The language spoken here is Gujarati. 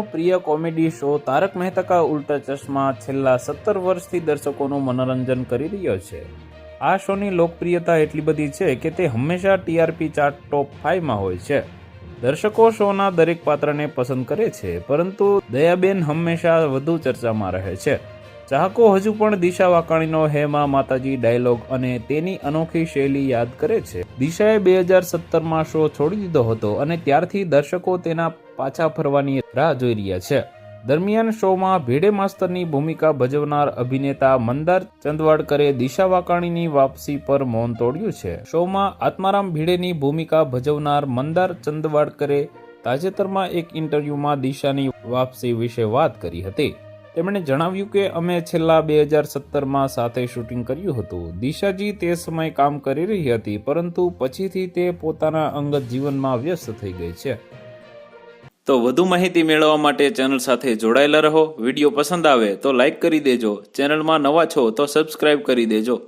લોકપ્રિય કોમેડી શો તારક મહેતા કા ઉલ્ટા ચશ્મા છેલ્લા સત્તર વર્ષથી દર્શકોનું મનોરંજન કરી રહ્યો છે. આ શોની લોકપ્રિયતા એટલી બધી છે કે તે હંમેશા ટીઆરપી ચાર્ટ ટોપ ફાઇવમાં હોય છે. દર્શકો શોના દરેક પાત્રને પસંદ કરે છે, પરંતુ દયાબેન હંમેશા વધુ ચર્ચામાં રહે છે. ચાહકો હજુ પણ દિશા વાકાણીનો હેમા માતાજી ડાયલોગ અને તેની અનોખી શૈલી યાદ કરે છે. દિશાએ બે હજાર સત્તરમાં શો છોડી દીધો હતો અને ત્યારથી દર્શકો તેના પાછા ફરવાની રાહ જોઈ રહ્યા છે. દરમિયાન શોમાં ભીડે માસ્તરની ભૂમિકા ભજવનાર અભિનેતા મંદાર ચંદવાડકરે દિશા વાકાણીની વાપસી પર મૌન તોડ્યું છે. શોમાં આત્મારામ ભીડેની ભૂમિકા ભજવનાર મંદાર ચંદવાડકરે તાજેતરમાં એક ઇન્ટરવ્યુમાં દિશાની વાપસી વિશે વાત કરી હતી. તેમણે જણાવ્યું કે અમે છેલ્લા બે હજાર સત્તરમાં સાથે શૂટિંગ કર્યું હતું. દિશાજી તે સમયે કામ કરી રહી હતી, પરંતુ પછીથી તે પોતાના અંગત જીવનમાં વ્યસ્ત થઈ ગઈ છે. તો વધુ માહિતી મેળવવા માટે ચેનલ સાથે જોડાયેલા રહો. વીડિયો પસંદ આવે તો લાઇક કરી દેજો. ચેનલમાં નવા છો તો સબસ્ક્રાઇબ કરી દેજો.